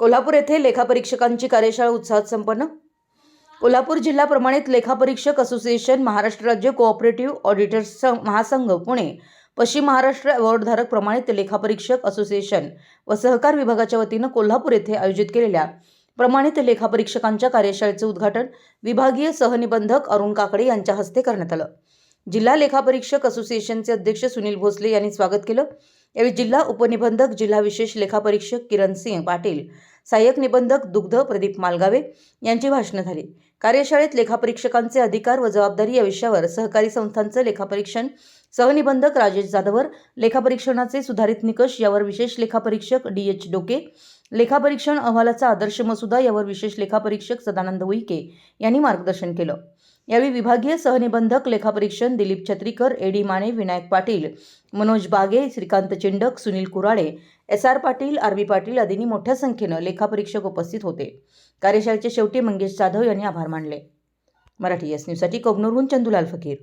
कोल्हापूर येथे लेखापरीक्षकांची कार्यशाळा उत्साहात संपन्न. कोल्हापूर जिल्हा प्रमाणित लेखापरीक्षक असोसिएशन महाराष्ट्र राज्य कोऑपरेटिव्ह ऑडिटर्स महासंघ पुणे. पश्चिम महाराष्ट्र अवॉर्डधारक प्रमाणित लेखापरीक्षक असोसिएशन व सहकार विभागाच्या वतीनं कोल्हापूर येथे आयोजित केलेल्या प्रमाणित लेखापरीक्षकांच्या कार्यशाळेचे उद्घाटन विभागीय सहनिबंधक अरुण काकडे यांच्या हस्ते करण्यात आलं. जिल्हा लेखापरीक्षक असोसिएशनचे अध्यक्ष सुनील भोसले यांनी स्वागत केलं. यावेळी जिल्हा उपनिबंधक जिल्हा विशेष लेखापरीक्षक किरण सिंह पाटील सहाय्यक निबंधक दुग्ध प्रदीप मालगावे यांची भाषणं झाली. कार्यशाळेत लेखापरीक्षकांचे अधिकार व जबाबदारी या विषयावर सहकारी संस्थांचं लेखापरीक्षण सहनिबंधक राजेश जाधवर लेखापरीक्षणाचे सुधारित निकष यावर विशेष लेखापरीक्षक डी एच डोके लेखापरीक्षण अहवालाचा आदर्श मसुदा यावर विशेष लेखापरीक्षक सदानंद उईके यांनी मार्गदर्शन केलं. यावेळी विभागीय सहनिबंधक लेखापरीक्षण Dilip Chhatrikar AD Mane Vinayak Patil Manoj Bage Shrikant Chindak Sunil Kurade S R Patil R B Patil आदींनी मोठ्या संख्येनं लेखापरीक्षक उपस्थित होते. कार्यशाळेच्या शेवटी मंगेश जाधव यांनी आभार मानले. मराठी एस न्यूजसाठी कबनूरहून चंदुलाल फकीर.